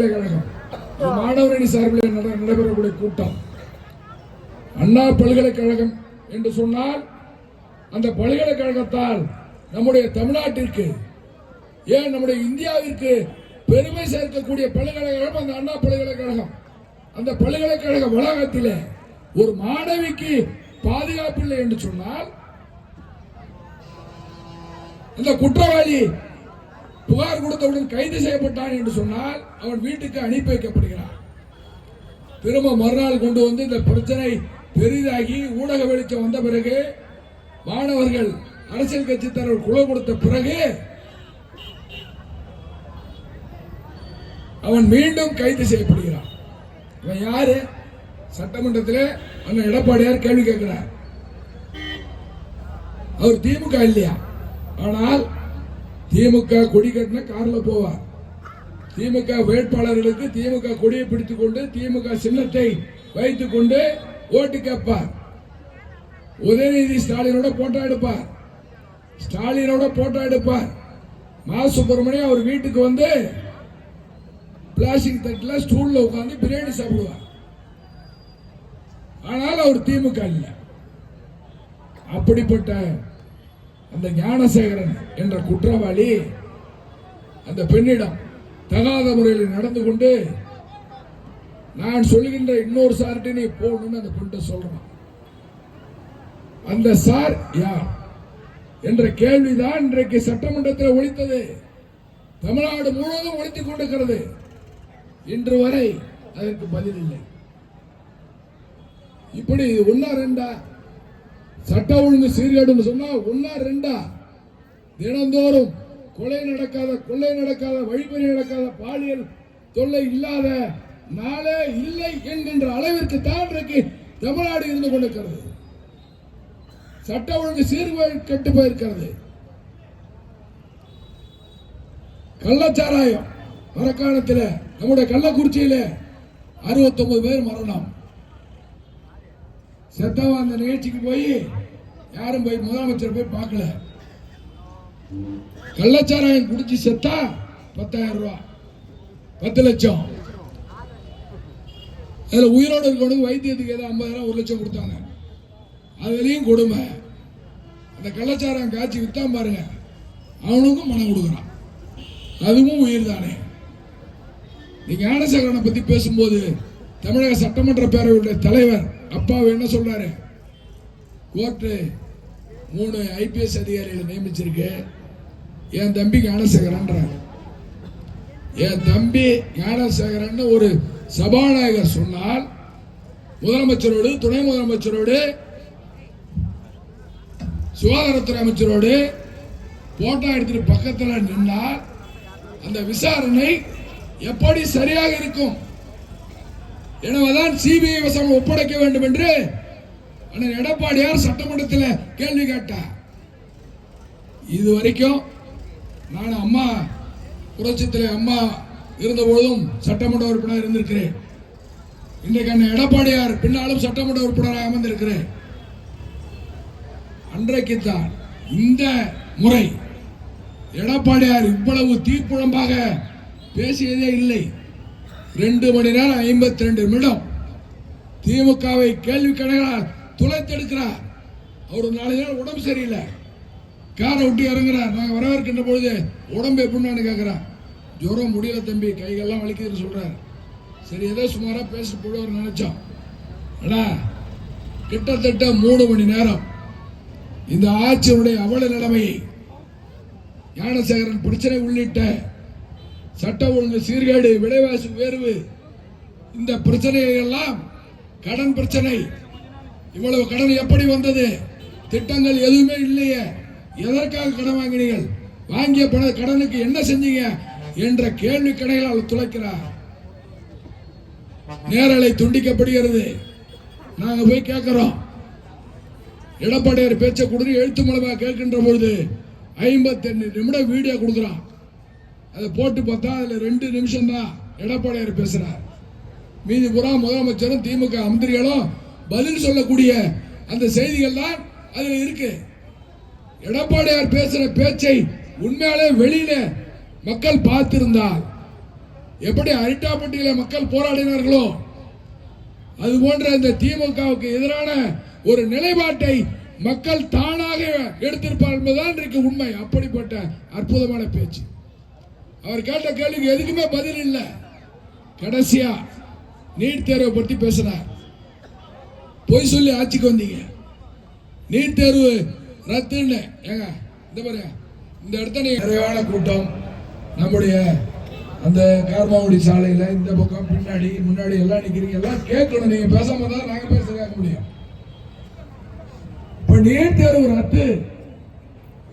பல்கலைக்கழகம். மாணவரணி சார்பில் நடைபெறக்கூடிய கூட்டம். அண்ணா பல்கலைக்கழகம் என்று சொன்னால் அந்த பல்கலைக்கழகத்தால் நம்முடைய தமிழ்நாட்டிற்கு ஏன் நம்முடைய இந்தியாவிற்கு பெருமை சேர்க்கக்கூடிய பல்கலைக்கழகம் அந்த அண்ணா பல்கலைக்கழகம். அந்த பல்கலைக்கழக வளாகத்தில் ஒரு மாணவிக்கு பாதுகாப்பு இல்லை என்று சொன்னால் அந்த குற்றவாளி புகார் கொடுத்தவுடன் கைது செய்யப்பட்டான் என்று சொன்னால் அவன் வீட்டுக்கு அனுப்பி வைக்கப்படுகிறான். திரும்ப மறுநாள் கொண்டு வந்து இந்த பிரச்சனை பெரிதாகி ஊடக வெளிச்சம் வந்த பிறகு மாணவர்கள் அரசியல் கட்சி தலைவர் குழு கொடுத்த பிறகு அவன் மீண்டும் கைது செய்யப்படுகிறான். இவன் யாரு? சட்டமன்றத்தில் அண்ணன் எடப்பாடியார் கேள்வி கேட்கிறார். அவர் திமுக இல்லையா? ஆனால் திமுக கொடி கட்டின கார்ல போவார். திமுக வேட்பாளர்களுக்கு திமுக கொடியை பிடித்துக் கொண்டு திமுக சின்னத்தை வைத்துக் கொண்டு ஓட்டு கேட்பார். உதயநிதி ஸ்டாலினோட போட்டோ எடுப்பார். ஸ்டாலினோட போட்டோ எடுப்பார். மா. சுப்பிரமணியம் அவர் வீட்டுக்கு வந்து பிளாஸ்டிக் தட்டில் ஸ்டூல்ல உட்காந்து பிரியாணி சாப்பிடுவார். ஆனால் அவர் திமுக இல்லை. அப்படிப்பட்ட அந்த ஞானசேகரன் என்ற குற்றவாளி அந்த பெண்ணிடம் தகாத முறையில் நடந்து கொண்டு நான் சொல்கின்ற இன்னொரு சார்ட்டு நீ போகணும்னு அந்த பெண்கிட்ட சொல்றான். அந்த சார் யார்? என்ற கேள்விதான் இன்றைக்கு சட்டமன்றத்தில் ஒழித்தது தமிழ்நாடு முழுவதும் ஒழித்துக் கொண்டிருக்கிறது. இன்று வரை அதற்கு பதில் இல்லை. இப்படி ஒன்னா ரெண்டா? சட்ட ஒழுங்கு சீர்கேடுன்னு சொன்னா ஒன்னா ரெண்டா? தினந்தோறும் கொலை நடக்காத கொள்ளை நடக்காத வழிபறி நடக்காத பாலியல் தொல்லை இல்லாத நாளே இல்லை என்கின்ற அளவிற்கு தான் இன்றைக்கு தமிழ்நாடு இருந்து கொண்டிருக்கிறது. சட்ட ஒழுங்கு சீர்கேடு கெட்டு போயிருக்கிறது. கள்ளச்சாராயம். மரக்காணத்தில் நம்முடைய கள்ளக்குறிச்சியில 69 பேர் மரணம். செத்தவன் அந்த நிகழ்ச்சிக்கு போய் யாரும் போய் முதலமைச்சர் போய் பார்க்கல. கள்ளச்சாராயம் குடிச்சு செத்தா பத்தாயிரம் ரூபாய் பத்து லட்சம். அதுல உயிரோடு இருக்கவனுக்கு வைத்தியத்துக்கு ஏதோ ஐம்பதாயிரம் ஒரு லட்சம் கொடுத்தாங்க. அதுலேயும் கொடுமை. அந்த கள்ளச்சாராயம் காய்ச்சி விற்றான் பாருங்க அவனுக்கும் மனம் கொடுக்குறான். அதுவும் உயிர் தானே. நீங்க ஞானசேகரனை பத்தி பேசும்போது தமிழக சட்டமன்ற பேரவையுடைய தலைவர் அப்பாவை என்ன சொல்றாரு? கோர்ட்டு மூணு ஐபிஎஸ் அதிகாரிகளை நியமிச்சிருக்கு. என் தம்பி ஞானசேகரன்றாங்க என் தம்பி ஞானசேகரன் ஒரு சபாநாயகர் சொன்னால் முதலமைச்சரோடு துணை முதலமைச்சரோடு சுகாதாரத்துறை அமைச்சரோடு போட்டோ எடுத்துட்டு பக்கத்தில் நின்றால் அந்த விசாரணை எப்படி சரியாக இருக்கும்? எனவேதான் சிபிஐ வசம் ஒப்படைக்க வேண்டும் என்று அண்ணன் எடப்பாடியார் சட்டமன்றத்தில் கேள்வி கேட்டார். இது வரைக்கும் நான் அம்மா புரட்சத்தில் அம்மா இருந்தபொழுதும் சட்டமன்ற உறுப்பினர் இருந்திருக்கிறேன். இன்றைக்கு அண்ணன் எடப்பாடியார் பின்னாலும் சட்டமன்ற உறுப்பினராக அமர்ந்திருக்கிறேன். அன்றைக்குத்தான் இந்த முறை எடப்பாடியார் இவ்வளவு தீப்புழம்பாக பேசியதே இல்லை. ரெண்டு மணி நேரம் ஐம்பத்தி ரெண்டு நிமிடம். திமுகவை கேள்வி கணக்கால் துளைத்தெடுக்கிறார். அவர் ஒரு நாலு நாள் உடம்பு சரியில்லை. காரை விட்டு இறங்குறார். நாங்கள் வரவேற்கின்ற பொழுது உடம்பு எப்படின்னு கேட்குறான் ஜுரம் முடியல தம்பி கைகள்லாம் வலிக்குதுன்னு சொல்றாரு. சரி ஏதோ சுமாராக பேசிட்டு போடுவார் நினைச்சோம் அடா கிட்டத்தட்ட மூணு மணி நேரம். இந்த ஆட்சியனுடைய அவல நிலைமையை ஞானசேகரன் பிரச்சனை உள்ளிட்ட சட்ட ஒழுங்கு சீர்கேடு விலைவாசி உயர்வு இந்த பிரச்சனைகள் எல்லாம் கடன் பிரச்சனை இவ்வளவு கடன் எப்படி வந்தது? திட்டங்கள் எதுவுமே இல்லையே. எதற்காக கடன் வாங்கினீர்கள்? வாங்கிய பண கடனுக்கு என்ன செஞ்சீங்க? என்ற கேள்வி கடைகளால் துளைக்கிறார். நேரலை துண்டிக்கப்படுகிறது. நாங்க போய் கேட்கிறோம். எடப்பாடியார் பேச்சை கொடுத்து எழுத்து மூலமாக கேட்கின்ற பொழுது ஐம்பத்தி நிமிடம் வீடியோ கொடுக்குறான். அதை போட்டு பார்த்தா அதில் ரெண்டு நிமிஷம் தான் எடப்பாடியார் பேசுறார். மீதி புறா முதலமைச்சரும் திமுக மந்திரிகளும் பதில் சொல்லக்கூடிய அந்த செய்திகள் தான் அதில் இருக்கு. எடப்பாடியார் பேசுற பேச்சை உண்மையாலே வெளியில மக்கள் பார்த்திருந்தால் எப்படி அரிட்டாப்பட்டியில மக்கள் போராடினார்களோ அது போன்ற இந்த திமுகவுக்கு எதிரான ஒரு நிலைப்பாட்டை மக்கள் தானாக எடுத்திருப்பார் என்பதுதான் இருக்கு உண்மை. அப்படிப்பட்ட அற்புதமான பேச்சு. அவர் கேட்ட கேள்விக்கு எதுக்குமே பதில் இல்லை. கடைசியா நீட் தேர்வை பற்றி பேசினார். பொய் சொல்லி ஆட்சிக்கு வந்தீங்க. நீட் தேர்வு ரத்துன்னு ஏங்க இந்த பாருங்க. இந்த இடத்த நிறைவான கூட்டம் நம்முடைய அந்த கார்மாவடி சாலையில் இந்த பக்கம் பின்னாடி முன்னாடி எல்லாம் நிற்கிறீங்க எல்லாம் கேட்கணும். நீங்கள் பேசாம தான் நாங்கள் பேச கேட்க முடியும். இப்போ நீட் தேர்வு ரத்து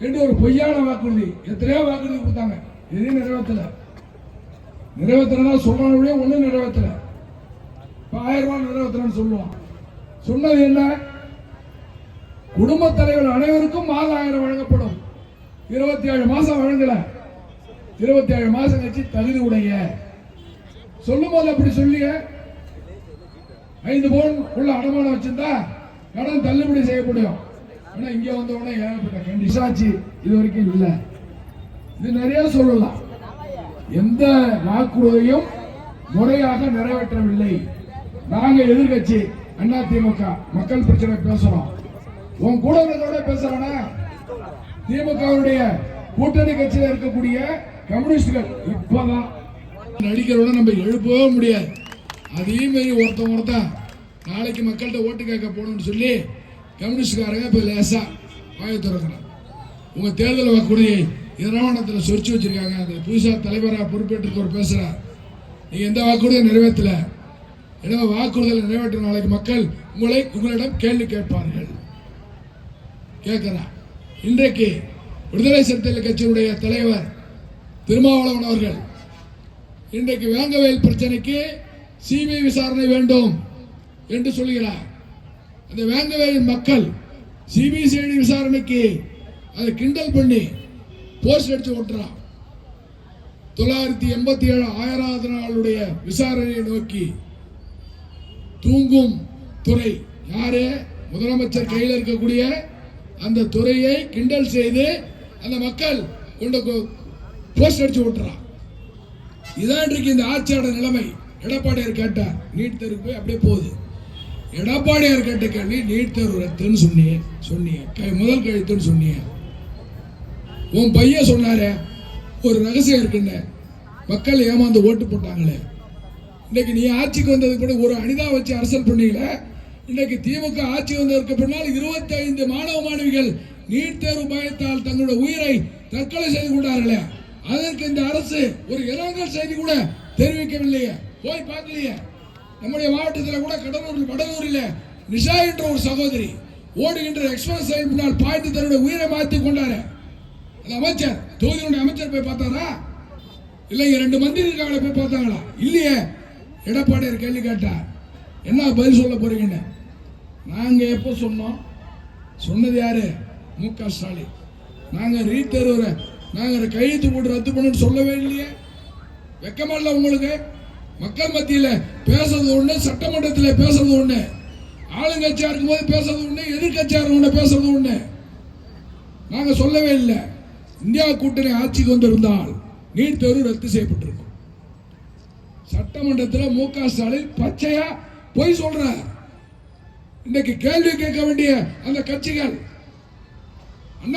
என்று ஒரு பொய்யான வாக்குறுதி. எத்தனையோ வாக்குறுதி கொடுத்தாங்க. எதையும் நிறைவேற்றல. நிறைவேற்றனா சொல்றவங்களே ஒன்றும் நிறைவேற்றல. இப்போ ஆயிரம் ரூபாய் நிறைவேற்றலன்னு சொல்லுவோம். சொன்னது என்ன குடும்ப தலைவர் அனைவருக்கும் மாதம் ஆயிரம் வழங்கப்படும். இருபத்தி ஏழு மாசம் வழங்கல இருபத்தி ஏழு மாசம் கட்சி தகுதி உடைய. சொல்லும் போது அப்படி சொல்லிய ஐந்து பவுன் உள்ள அடமானம் வச்சிருந்தா கடன் தள்ளுபடி செய்யப்படும். ஆனா இங்க வந்த உடனே ஏகப்பட்ட கண்டிஷாச்சு இது வரைக்கும் இல்லை. இது நிறைய சொல்லலாம். எந்த வாக்குறுதியும் முறையாக நிறைவேற்றவில்லை. நாங்கள் எதிர்கட்சி அண்ணா திமுக மக்கள் பிரச்சனை பேசுறோம். உன் கூட இருக்கிறோட பேசுறானா திமுகவுடைய கூட்டணி கட்சியில் இருக்கக்கூடிய கம்யூனிஸ்டுகள் இப்பதான் நடிக்கிறோட நம்ம எழுப்பவே முடியாது. அதையும் மாதிரி ஒருத்தன் ஒருத்தன் நாளைக்கு மக்கள்கிட்ட ஓட்டு கேட்க போகணும்னு சொல்லி கம்யூனிஸ்டுக்காரங்க இப்போ லேசா வாயை திறக்கிறான் உங்க தேர்தல் வாக்குறுதியை நிறுவனத்தில் சொரிச்சு வச்சிருக்காங்க. அந்த புதுசாக தலைவராக பொறுப்பேற்றுக்கு ஒரு பேசுறார் எந்த வாக்குறுதியும் நிறைவேற்றல. எனவே வாக்குறுதலை நிறைவேற்ற நாளைக்கு மக்கள் உங்களை உங்களிடம் கேள்வி கேட்பார்கள். கேட்கிறார் இன்றைக்கு விடுதலை சிறுத்தைகள் கட்சியினுடைய தலைவர் திருமாவளவன் அவர்கள் இன்றைக்கு வேங்கவேல் பிரச்சனைக்கு சிபிஐ விசாரணை வேண்டும் என்று சொல்கிறார். அந்த வேங்கவேலின் மக்கள் சிபிசிஐடி விசாரணைக்கு அதை கிண்டல் பண்ணி போஸ்ட் அடிச்சு ஓட்டுறான். தொள்ளாயிரத்தி எண்பத்தி ஏழு ஆயிராவது நாளுடைய விசாரணையை நோக்கி தூங்கும் துறை. யாரு? முதலமைச்சர் கையில் இருக்கக்கூடிய அந்த துறையை கிண்டல் செய்து அந்த மக்கள் கொண்டு போஸ்ட் அடிச்சு விட்டுறான். இதான் இன்றைக்கு இந்த ஆட்சியோட நிலைமை. எடப்பாடியார் கேட்டார் நீட் தேர்வு போய் அப்படியே போகுது. எடப்பாடியார் கேட்ட கேள்வி நீட் தேர்வு ரத்துன்னு சொன்னீங்க சொன்னீங்க. கை- முதல் கழுத்துன்னு சொன்னீங்க. உன் பையன் சொன்னாரு ஒரு ரகசியம் இருக்குன்னு. மக்கள் ஏமாந்து ஓட்டு போட்டாங்களே. இன்னைக்கு நீ ஆட்சிக்கு வந்தது கூட ஒரு அனிதா வச்சு அரசியல் பண்ணீங்களே இன்னைக்கு திமுக ஆட்சி வந்ததற்கு பின்னால் 25 மாணவ மாணவிகள் நீட் தேர்வு பயத்தால் தங்களுடைய உயிரை தற்கொலை செய்து கொண்டார்களே. அதற்கு இந்த அரசு ஒரு இரங்கல் செய்தி கூட தெரிவிக்கவில்லையே. போய் பார்க்கலையே. நம்முடைய மாவட்டத்தில் கூட கடலூர் வடலூரில் நிஷா என்ற ஒரு சகோதரி ஓடுகின்ற எக்ஸ்பிரஸ் ரயில் பின்னால் பாய்ந்து தன்னுடைய உயிரை மாற்றி கொண்டாரு. அந்த அமைச்சர் தொகுதியினுடைய அமைச்சர் போய் பார்த்தாரா? இல்லைங்க ரெண்டு மந்திரி இருக்காங்களே போய் பார்த்தாங்களா? இல்லையே. எடப்பாடியார் கேள்வி கேட்டார். என்ன பதில் சொல்ல போறீங்கன்னு? நாங்கள் எப்போ சொன்னோம்? சொன்னது யாரு? மு க ஸ்டாலின். நாங்கள் ரீதேர்வு நாங்கள் கையெழுத்து போட்டு ரத்து பண்ணு சொல்லவே இல்லையே. வெக்கமா இல்லை உங்களுக்கு? மக்கள் மத்தியில் பேசுறது ஒன்று சட்டமன்றத்தில் பேசுறது ஒன்று ஆளுங்கட்சியாக இருக்கும்போது பேசுறது ஒன்று எதிர்கட்சியாக ஒண்ணு பேசுறது ஒன்று நாங்கள் சொல்லவே இல்லை. இந்தியா கூட்டணி ஆட்சிக்கு வந்திருந்தால் நீட் தேர்வு ரத்து செய்யப்பட்டிருக்கும். சட்டமன்றத்தில் மு க ஸ்டாலின் பச்சையா பொய் சொல்றார். இன்னைக்கு கேள்வி கேட்க வேண்டிய அந்த கட்சிகள்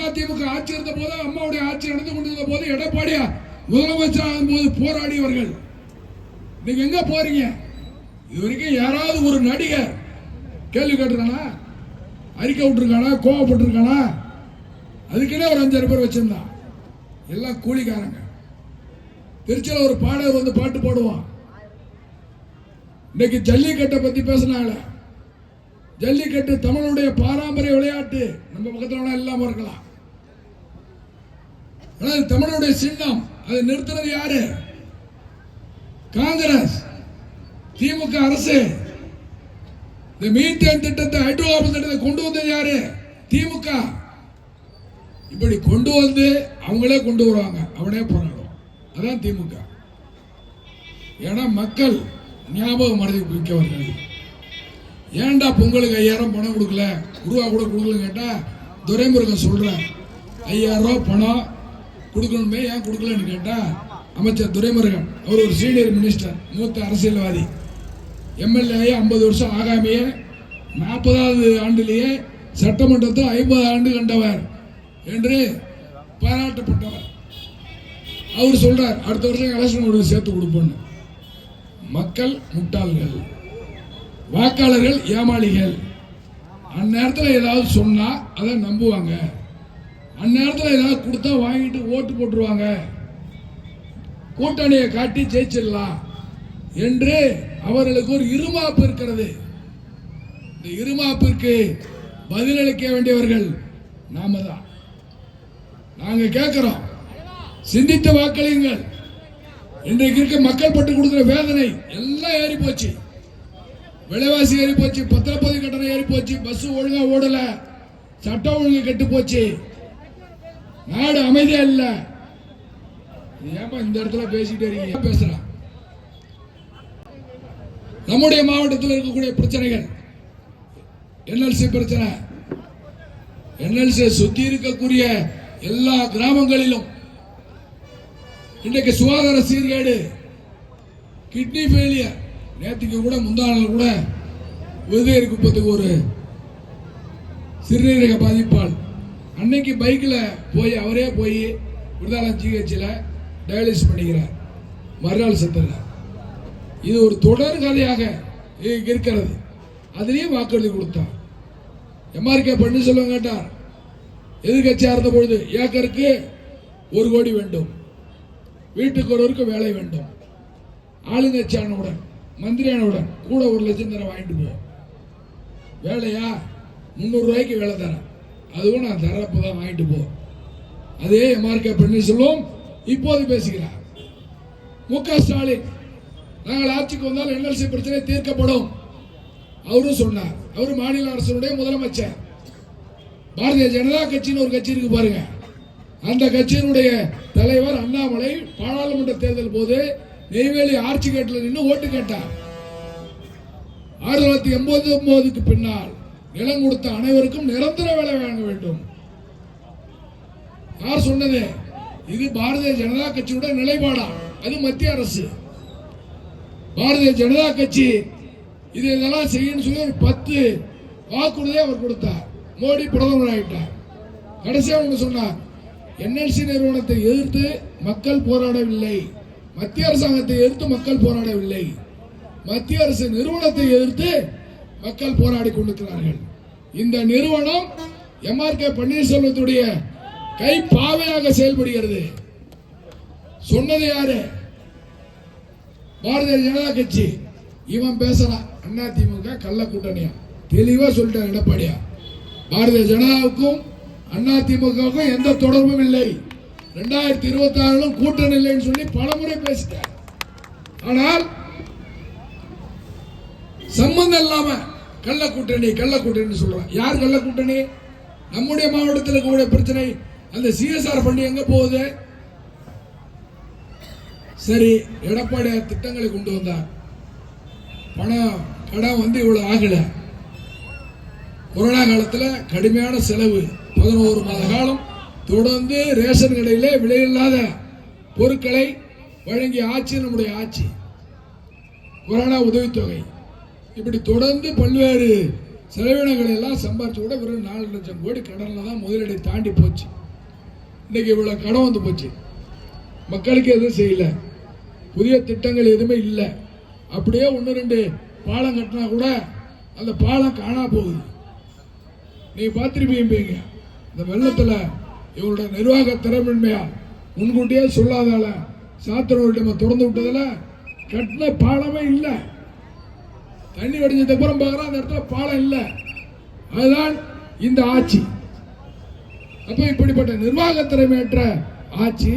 அதிமுக ஆட்சி இருந்த போது அம்மாவுடைய ஆட்சி நடந்து கொண்டிருந்த போது எடப்பாடியா முதலமைச்சர் போது போராடியவர்கள். நீங்க எங்க போறீங்க? இது வரைக்கும் யாராவது ஒரு நடிகர் கேள்வி கேட்டிருக்கானா? அறிக்கை விட்டுருக்கானா? கோவப்பட்டிருக்கானா? அதுக்குன்னே ஒரு அஞ்சாறு பேர் வச்சிருந்தான் எல்லாம் கூலிக்காரங்க. திருச்சியில் ஒரு பாடகர் வந்து பாட்டு பாடுவான். இன்னைக்கு ஜல்லிக்கட்டை பத்தி பேசினால ஜல்லிக்கட்டு தமிழுடைய பாரம்பரிய விளையாட்டு. நம்ம பக்கத்தில் வேணா இல்லாம இருக்கலாம். ஆனா தமிழுடைய சின்னம். அதை நிறுத்தினது யாரு? காங்கிரஸ் திமுக அரசு. இந்த மீத்தேன் திட்டத்தை ஹைட்ரோ கார்பன் திட்டத்தை கொண்டு வந்தது யாரு? திமுக. இப்படி கொண்டு வந்து அவங்களே கொண்டு வருவாங்க. அவனே போராடும் அதான் திமுக. ஏன்னா மக்கள் ஞாபகம் மறதி மிக்கவர்கள் ஏன்டா பொங்கலுக்கு ஐயாயிரம் பணம் கொடுக்கல? ரூபா கூட கொடுக்கலன்னு கேட்டால் துரைமுருகன் சொல்கிறேன் ஐயாயிரம் பணம் கொடுக்கணுமே ஏன் கொடுக்கலன்னு கேட்டால் அமைச்சர் துரைமுருகன் அவர் ஒரு சீனியர் மினிஸ்டர் மூத்த அரசியல்வாதி. எம்எல்ஏ ஐம்பது வருஷம் ஆகாமையே நாற்பதாவது ஆண்டிலேயே சட்டமன்றத்தை ஐம்பது ஆண்டு கண்டவர் என்று பாராட்டப்பட்டவர். அவர் சொல்றார் அடுத்த வருஷம் எலெக்ஷன் உங்களுக்கு சேர்த்து கொடுப்போன்னு மக்கள் முட்டாள்கள் வாக்காளர்கள் ஏமாளிகள். அந்நேரத்தில் ஏதாவது சொன்னா அதை நம்புவாங்க. அந்நேரத்தில் ஏதாவது கொடுத்தா வாங்கிட்டு ஓட்டு போட்டுருவாங்க. கூட்டணியை காட்டி ஜெயிச்சிடலாம் என்று அவர்களுக்கு ஒரு இருமாப்பு இருக்கிறது. இந்த இருமாப்பிற்கு பதிலளிக்க வேண்டியவர்கள் நாம தான். நாங்கள் கேட்குறோம். சிந்தித்து வாக்களியுங்கள். இன்றைக்கு இருக்க மக்கள் பட்டு கொடுக்கிற வேதனை எல்லாம் ஏறி போச்சு. விலைவாசி ஏறி போச்சு பத்திரப்பதிவு கட்டணம் ஏறி போச்சு பஸ் ஒழுங்கா ஓடல சட்டம் ஒழுங்கு கெட்டு போச்சு. நாடு அமைதியா இல்ல. ஏப்பா இந்த இடத்துல பேசிட்டே இருக்கீங்க? பேசுறான் நம்முடைய மாவட்டத்தில் இருக்கக்கூடிய பிரச்சனைகள். என்எல்சி பிரச்சனை. என்எல்சி சுத்தி இருக்கக்கூடிய எல்லா கிராமங்களிலும் இன்றைக்கு சுகாதார சீர்கேடு கிட்னி ஃபெயிலியர் நேற்றுக்கு கூட முந்தாள் கூட விருதுநீர் குப்பத்துக்கு ஒரு சிறுநீரக பாதிப்பால். அன்னைக்கு பைக்கில் போய் அவரே போய் விருதாலம் ஜிஹெச்சில் டயாலிசிஸ் பண்ணிக்கிறார். மறுநாள் செத்துறார். இது ஒரு தொடர் கதையாக இருக்கிறது. அதுலேயும் வாக்குறுதி கொடுத்தார். எம்ஆர்கே பன்னீர்செல்வம் கேட்டார். எதிர்கட்சியாக இருந்த பொழுது ஏக்கருக்கு ஒரு கோடி வேண்டும். வீட்டுக்கு ஒருவருக்கு வேலை வேண்டும். ஆளுங்கட்சியானவுடன் மந்திரியானவுடன் மந்திரி கூட ஒரு லட்சம் தர வாங்கிட்டு போ. வேலையா? முந்நூறு ரூபாய்க்கு வேலை தரேன். அதுவும் நான் தரப்போ தான் வாங்கிட்டு போ. அதே எம்ஆர்கே பன்னீர்செல்வம் இப்போது பேசுகிறார். மு க ஸ்டாலின் நாங்கள் ஆட்சிக்கு வந்தால் என்எல்சி பிரச்சனை தீர்க்கப்படும். அவரும் சொன்னார். அவர் மாநில அரசுடைய முதலமைச்சர். பாரதிய ஜனதா கட்சின்னு ஒரு கட்சி இருக்கு பாருங்க. அந்த கட்சியினுடைய தலைவர் அண்ணாமலை தேர்தல் போது நெய்வேலி ஆட்சி கேட்டில் நின்று ஓட்டு கேட்டார். ஆயிரத்தி தொள்ளாயிரத்தி எண்பத்தி ஒன்பதுக்கு பின்னால் நிலம் கொடுத்த அனைவருக்கும் நிரந்தர வேலை வழங்க வேண்டும். யார் சொன்னது? இது பாரதிய ஜனதா கட்சியோட நிலைப்பாடா? அது மத்திய அரசு. பாரதிய ஜனதா கட்சி இது இதெல்லாம் செய்யணும் சொல்லி ஒரு பத்து வாக்குறுதியை அவர் கொடுத்தார். மோடி பிரதமர் ஆகிட்டார் கடைசியாக ஒன்று சொன்னார். என்எல்சி நிறுவனத்தை எதிர்த்து மக்கள் போராடவில்லை. மத்திய அரசாங்கத்தை எதிர்த்து மக்கள் போராடவில்லை. மத்திய அரசு நிறுவனத்தை எதிர்த்து மக்கள் போராடி கொண்டிருக்கிறார்கள். இந்த நிறுவனம் எம்ஆர்கே பன்னீர்செல்வத்துடைய கை பாவையாக செயல்படுகிறது. சொன்னது யாரு? பாரதிய ஜனதா கட்சி. இவன் பேசுறான் அண்ணா திமுக கள்ள கூட்டணியா? தெளிவா சொல்லிட்டான் எடப்பாடியா பாரதிய ஜனதாவுக்கும் அண்ணா எந்த தொடர்பும் இல்லை. ரெண்டாயிரத்தி இருபத்தி ஆறிலும் கூட்டணி இல்லைன்னு சொல்லி பலமுறை பேசிட்டார். ஆனால் சம்பந்தம் இல்லாம கள்ள கூட்டணி கள்ள கூட்டணி சொல்றான் யார் கள்ள கூட்டணி? நம்முடைய மாவட்டத்தில் இருக்கக்கூடிய பிரச்சனை அந்த சிஎஸ்ஆர் பண்ணி எங்க போகுது? சரி எடப்பாடியார் திட்டங்களை கொண்டு வந்தார். பணம் கடன் வந்து இவ்வளவு ஆகலை. கொரோனா காலத்தில் கடுமையான செலவு. பதினோரு மாத காலம் தொடர்ந்து ரேஷன் கடையில் விலையில்லாத பொருட்களை வழங்கிய ஆட்சி நம்முடைய ஆட்சி. கொரோனா உதவித்தொகை. இப்படி தொடர்ந்து பல்வேறு செலவினங்களை எல்லாம் சம்பாரிச்சு கூட வெறும் நாலு லட்சம் கோடி கடனில் தான் முதலீடை தாண்டி போச்சு. இன்றைக்கி இவ்வளோ கடன் வந்து போச்சு. மக்களுக்கு எதுவும் செய்யல. புதிய திட்டங்கள் எதுவுமே இல்லை. அப்படியே ஒன்று ரெண்டு பாலம் கட்டினா கூட அந்த பாலம் காணா போகுது. நீங்க பார்த்திருப்பீங்க இந்த வெள்ளத்துல இவங்களோட நிர்வாக திறமின்மையால் முன்கூட்டியே சொல்லாதால சாத்திரவர்கிட்ட திறந்து விட்டதுல கட்டின பாலமே இல்லை. தண்ணி வடிஞ்சதுக்கு அப்புறம் பார்க்குறோம் அந்த இடத்துல பாலம் இல்லை. அதுதான் இந்த ஆட்சி. அப்ப இப்படிப்பட்ட நிர்வாக திறமையற்ற ஆட்சி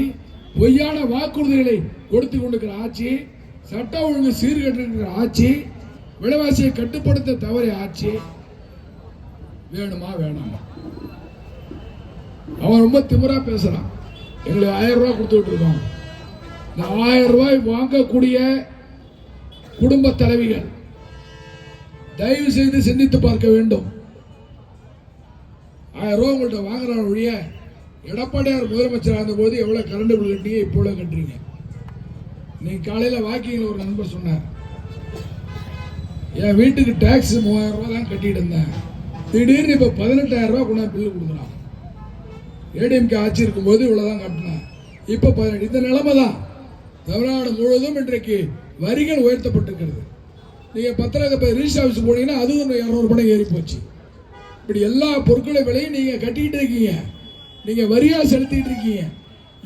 பொய்யான வாக்குறுதிகளை கொடுத்து கொண்டிருக்கிற ஆட்சி சட்ட ஒழுங்கு சீர்கட்டிருக்கிற ஆட்சி விலைவாசியை கட்டுப்படுத்த தவறிய ஆட்சி வேணுமா வேணாமா? அவன் ரொம்ப திமிரா பேசுறான். எங்களுக்கு ஆயிரம் ரூபாய் கொடுத்துட்டு இருக்கோம் இந்த ஆயிரம் ரூபாய் வாங்கக்கூடிய குடும்ப தலைவிகள் தயவு செய்து சிந்தித்து பார்க்க வேண்டும். ஆயிரம் ரூபாய் உங்கள்கிட்ட வாங்குற ஒழிய எடப்பாடியார் முதலமைச்சர் ஆகும் போது எவ்வளோ கரண்ட் பில் கட்டிங்க இப்போ கட்டுறீங்க. நீங்கள் காலையில் வாக்கிங்கில் ஒரு நண்பர் சொன்னார் என் வீட்டுக்கு டேக்ஸ் மூவாயிரம் ரூபா தான் கட்டிட்டு இருந்தேன். திடீர்னு இப்போ பதினெட்டாயிரம் ரூபா கொண்டா பில்லு கொடுக்குறான் ஏடிஎம்கே ஆட்சி இருக்கும்போது இவ்வளோதான் காட்டினேன் இப்போ பதினெட்டு இந்த நிலைமை தான் தமிழ்நாடு முழுவதும் இன்றைக்கு வரிகள் உயர்த்தப்பட்டிருக்கிறது. நீங்க பத்திரக்க ரிஜிஸ்டர் ஆஃபீஸ் போனீங்கன்னா அதுவும் இரநூறு பணம் ஏறி போச்சு. இப்படி எல்லா பொருட்களை விலையும் நீங்கள் கட்டிக்கிட்டு இருக்கீங்க. நீங்கள் வரியாக செலுத்திட்டு இருக்கீங்க.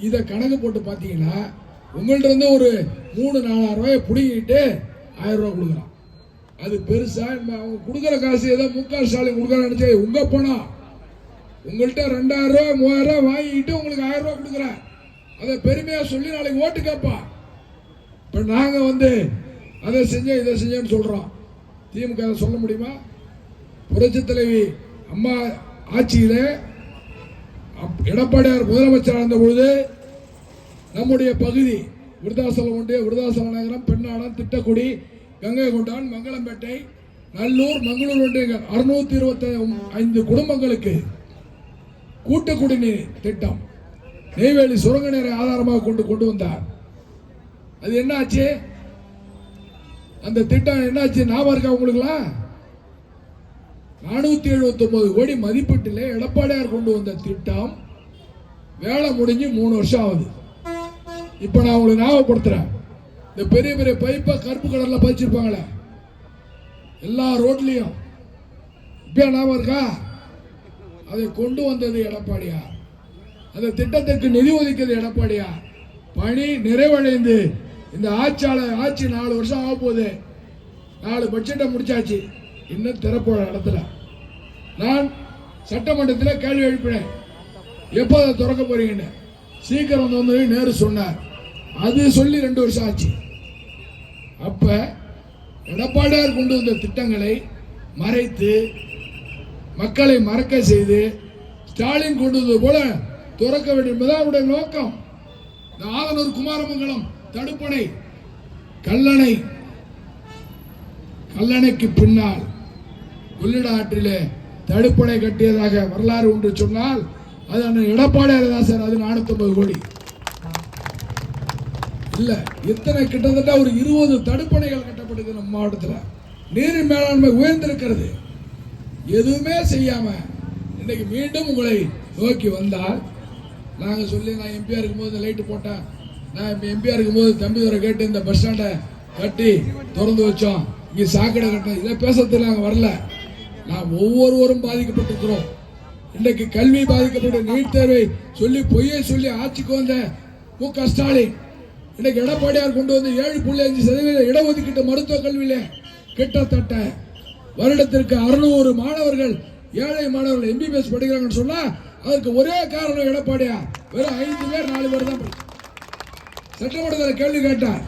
இதை கணக்கு போட்டு பார்த்தீங்கன்னா உங்கள்கிட்ட இருந்து ஒரு மூணு நாலாயிரம் ரூபாயை பிடிங்கிட்டு ஆயிரம் ரூபா கொடுக்குறான். அது பெருசா நம்ம அவங்க கொடுக்குற காசு ஏதோ முக்கால் ஸ்டாலின் கொடுக்குறான்னு நினைச்சா உங்க பணம். உங்கள்கிட்ட ரெண்டாயிரம் ரூபாய் மூவாயிரம் ரூபாய் வாங்கிட்டு உங்களுக்கு ஆயிரம் ரூபாய் கொடுக்குறேன். அதை பெருமையா சொல்லி நாளைக்கு ஓட்டு கேட்பான். இப்ப நாங்க வந்து அதை செஞ்சேன் இதை செஞ்சேன்னு சொல்றோம். திமுக அதை சொல்ல முடியுமா? புரட்சி தலைவி அம்மா ஆட்சியில் அப்- எடப்பாடியார் முதலமைச்சராக இருந்த பொழுது நம்முடைய பகுதி விருதாசலம் ஒன்றிய விருதாசலம் நகரம் பெண்ணாடம் திட்டக்குடி கங்கை கொண்டான் மங்களம்பேட்டை நல்லூர் மங்களூர் ஒன்றியங்கள் அறுநூத்தி இருபத்தி ஐந்து குடும்பங்களுக்கு கூட்டு குடிநீர் திட்டம். நெய்வேலி சுரங்க நீரை ஆதாரமாக கொண்டு கொண்டு வந்தார். அது என்னாச்சு? அந்த திட்டம் என்னாச்சு? ஞாபகம் இருக்கா உங்களுக்குலாம்? நானூத்தி எழுபத்தி ஒன்பது கோடி மதிப்பீட்டில் எடப்பாடியார் கொண்டு வந்த திட்டம். வேலை முடிஞ்சு மூணு வருஷம் ஆகுது. இப்ப நான் உங்களுக்கு ஞாபகப்படுத்துறேன். இந்த பெரிய பெரிய பைப்பை கருப்பு கடலில் பதிச்சிருப்பாங்களே. எல்லா ரோட்லயும். இப்ப ஞாபகம் இருக்கா? அதை கொண்டு வந்தது எடப்பாடியார் அந்த திட்டத்துக்கு நிதி ஒதுக்கியது எடப்பாடியார் பணி நிறைவடைந்து இந்த ஆட்சியாளர் ஆட்சி நாலு வருஷம் ஆக போகுது. நாலு பட்ஜெட்டை முடிச்சாச்சு. இன்னும் திறப்போட இடத்துல நான் சட்டமன்றத்தில் கேள்வி எழுப்பினேன். எப்போ அதை திறக்க போறீங்கன்னு? சீக்கிரம் வந்து நேரு சொன்னார். அது சொல்லி ரெண்டு வருஷம் ஆச்சு. அப்ப எடப்பாடியார் கொண்டு வந்த திட்டங்களை மறைத்து மக்களை மறக்க செய்து ஸ்டாலின் கொண்டு வந்தது போல துறக்க வேண்டும் என்பதுதான் அவருடைய நோக்கம். இந்த ஆதனூர் குமாரமங்கலம் தடுப்பணை கல்லணை கல்லணைக்கு பின்னால் கொள்ளிட ஆற்றிலே தடுப்பணை கட்டியதாக வரலாறு ஒன்று சொன்னால் அது எடப்பாடியார் தான் சார் அது நானூத்தி கோடி. இல்லை இத்தனை கிட்டத்தட்ட ஒரு இருபது தடுப்பணைகள் கட்டப்படுது நம்ம மாவட்டத்தில். நீரின் மேலாண்மை உயர்ந்திருக்கிறது. எதுவுமே செய்யாம இன்னைக்கு மீண்டும் உங்களை நோக்கி வந்தால் நாங்கள் சொல்லி நான் எம்பியா இருக்கும்போது லைட்டு போட்டேன். நான் இப்போ எம்பியா இருக்கும்போது தம்பி தூரம் கேட்டு இந்த பஸ் ஸ்டாண்டை கட்டி திறந்து வச்சோம். இங்கே சாக்கடை கட்ட இதை பேசுறதுக்கு நாங்கள் வரல. நாம் ஒவ்வொருவரும் பாதிக்கப்பட்டிருக்கிறோம். இன்றைக்கு கல்வி பாதிக்கப்பட்ட நீட் தேர்வை சொல்லி பொய்யை சொல்லி ஆட்சிக்கு வந்த மு க ஸ்டாலின் இன்னைக்கு எடப்பாடியார் கொண்டு வந்து ஏழு புள்ளி அஞ்சு சதவீத இடஒதுக்கீட்டு மருத்துவ கல்வியில கிட்டத்தட்ட வருடத்திற்கு அறுநூறு மாணவர்கள் ஏழை மாணவர்கள் எம்பிபிஎஸ் படிக்கிறாங்கன்னு சொன்னா அதற்கு ஒரே காரணம் எடப்பாடியார். வெறும் ஐந்து பேர் நாலு பேர் தான் சட்டமன்றத்தில் கேள்வி கேட்டார்.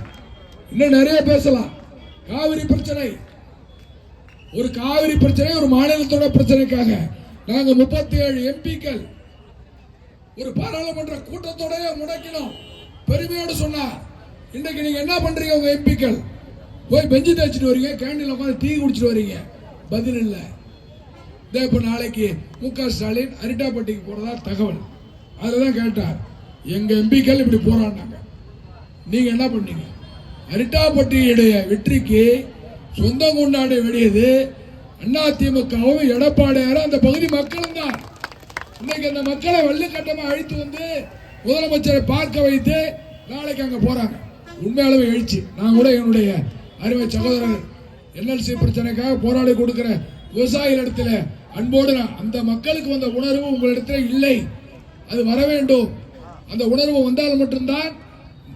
இன்னும் நிறைய பேசலாம். காவிரி பிரச்சனை. ஒரு காவிரி பிரச்சனை ஒரு மாநிலத்தோட பிரச்சனைக்காக நாங்கள் முப்பத்தி ஏழு எம்பிக்கள் ஒரு பாராளுமன்ற கூட்டத்தோடய முடக்கினோம். பெருமையோடு சொன்னார். இன்றைக்கு நீங்க என்ன பண்றீங்க உங்க எம்பிக்கள்? போய் பெஞ்சு தேய்ச்சிட்டு வரீங்க கேண்டீன்ல உட்காந்து டீ குடிச்சிட்டு வரீங்க. பதில் இல்லை. இதே இப்போ நாளைக்கு மு க ஸ்டாலின் அரிட்டாப்பட்டிக்கு போறதா தகவல். அதுதான் கேட்டார். எங்க எம்பிக்கள் இப்படி போறான்னாங்க நீங்க என்ன பண்ணீங்க? அரிட்டாப்பட்டியுடைய வெற்றிக்கு சொந்தம் கொண்டாட வேண்டியது அதிமுகவும் எடப்பாடியாரும். அந்த பகுதி மக்களும் தான். இன்னைக்கு அந்த மக்களை வள்ளுக்கட்டமாக அழைத்து வந்து முதலமைச்சரை பார்க்க வைத்து நாளைக்கு அங்க போறாங்க. உண்மையாலுமே எழுச்சி. நான் கூட என்னுடைய அருமை சகோதரர் என்எல்சி பிரச்சனைக்காக போராடி கொடுக்கிற விவசாயிகளிடத்துல அன்போடு அந்த மக்களுக்கு வந்த உணர்வு உங்களிடத்துல இல்லை. அது வர வேண்டும். அந்த உணர்வு வந்தால் மட்டும்தான்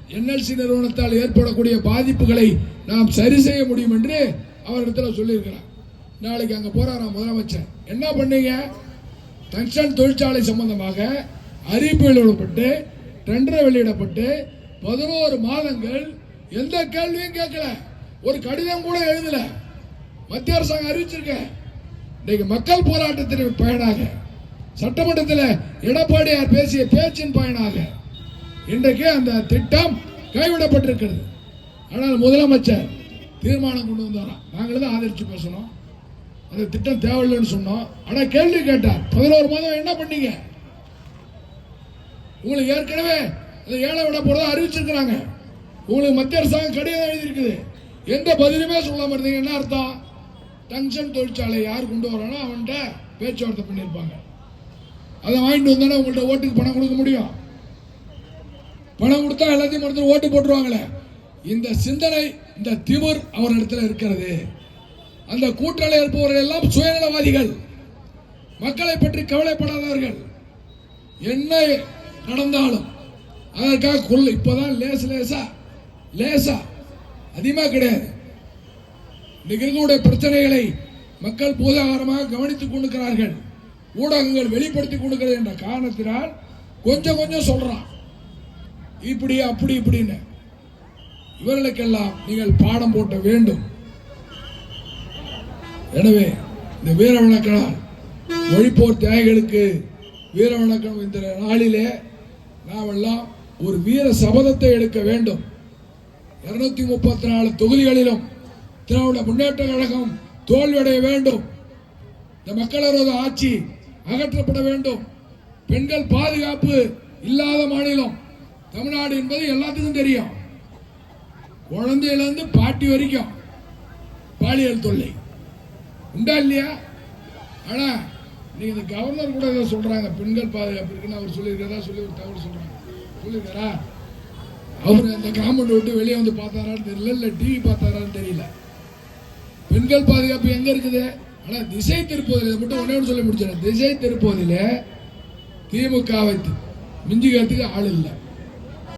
என்எல்சி நிறுவனத்தால் ஏற்படக்கூடிய பாதிப்புகளை நாம் சரி செய்ய முடியும் என்று அவரிடத்துல சொல்லியிருக்கிறார். நாளைக்கு அங்க போறாராம் முதலமைச்சர். என்ன பண்ணீங்க? டங்ஸ்டன் தொழிற்சாலை சம்பந்தமாக அறிவிப்பு வெளியிடப்பட்டு டெண்டர் வெளியிடப்பட்டு பதினோரு மாதங்கள் எந்த கேள்வியும் கேட்கல. ஒரு கடிதம் கூட எழுதல. மத்திய அரசாங்கம் அறிவிச்சிருக்க. இன்னைக்கு மக்கள் போராட்டத்தின் பயனாக சட்டமன்றத்தில் எடப்பாடியார் பேசிய பேச்சின் பயனாக இன்றைக்கு அந்த திட்டம் கைவிடப்பட்டிருக்கிறது. ஆனால் முதலமைச்சர் தீர்மானம் கொண்டு வந்தாராம் நாங்களும் தான் ஆதரிச்சு பேசணும். அந்த திட்டம் தேவையில்லைன்னு சொன்னோம். ஆனால் கேள்வி கேட்டார். பதினோரு மாதம் என்ன பண்ணீங்க? உங்களுக்கு ஏற்கனவே ஏழை விட போறதா அறிவிச்சிருக்கிறாங்க. உங்களுக்கு மத்திய அரசாங்கம் கடிதம் எழுதியிருக்குது. எந்த பதிலுமே சொல்லாம இருந்தீங்க என்ன அர்த்தம்? டங்ஷன் தொழிற்சாலை யார் கொண்டு வரானோ அவன்கிட்ட பேச்சுவார்த்தை பண்ணியிருப்பாங்க. அதை வாங்கிட்டு வந்தானே உங்கள்கிட்ட ஓட்டுக்கு பணம் கொடுக்க முடியும். பணம் கொடுத்தா எல்லாத்தையும் மறந்து ஓட்டு போட்டுருவாங்களே. இந்த சிந்தனை இந்த திமிர் அவரிடத்துல இருக்கிறது. அந்த கூட்டாளி இருப்பவர்கள் எல்லாம் சுயநலவாதிகள். மக்களை பற்றி கவலைப்படாதவர்கள். என்ன நடந்தாலும் அதற்காக கொள்ள. இப்பதான் லேச லேசா லேசா. அதிகமா கிடையாது. இன்னைக்கு இருக்கக்கூடிய பிரச்சனைகளை மக்கள் போதாகாரமாக கவனித்துக் கொண்டிருக்கிறார்கள். ஊடகங்கள் வெளிப்படுத்திக் கொண்டிருக்கிறது என்ற காரணத்தினால் கொஞ்சம் கொஞ்சம் சொல்றான். இப்படி அப்படி இப்படின்னு. இவர்களுக்கெல்லாம் நீங்கள் பாடம் போட்ட வேண்டும். எனவே இந்த வீர வணக்கனால் ஒழிப்போர் தியாகிகளுக்கு வீர வணக்கம் இந்த நாளிலே நாமெல்லாம் ஒரு வீர சபதத்தை எடுக்க வேண்டும். இருநூத்தி முப்பத்தி நாலு தொகுதிகளிலும் திராவிட முன்னேற்ற கழகம் தோல்வியடைய வேண்டும். இந்த மக்களரோட ஆட்சி அகற்றப்பட வேண்டும். பெண்கள் பாதுகாப்பு இல்லாத மாநிலம். தமிழ்நாடு என்பது எல்லாத்துக்கும் தெரியும். குழந்தையிலிருந்து பாட்டி வரைக்கும் பாலியல் தொல்லை. உண்டா இல்லையா? ஆனா நீங்க இந்த கவர்னர் கூட இதை சொல்றாங்க பெண்கள் பாதுகாப்பு இருக்குன்னு அவர் சொல்லியிருக்கிறதா சொல்லி ஒரு தகவல் சொல்றாங்க. சொல்லியிருக்காரா? அவர் அந்த காம்பவுண்ட் விட்டு வெளியே வந்து பார்த்தாரான்னு தெரியல இல்லை டிவி பார்த்தாரான்னு தெரியல. பெண்கள் பாதுகாப்பு எங்க இருக்குது? ஆனா திசை திருப்பதில் இதை மட்டும் ஒன்னே ஒன்று சொல்லி முடிச்சிடறேன். திசை திருப்பதில திமுகவை மிஞ்சுகிறதுக்கு ஆள் இல்லை.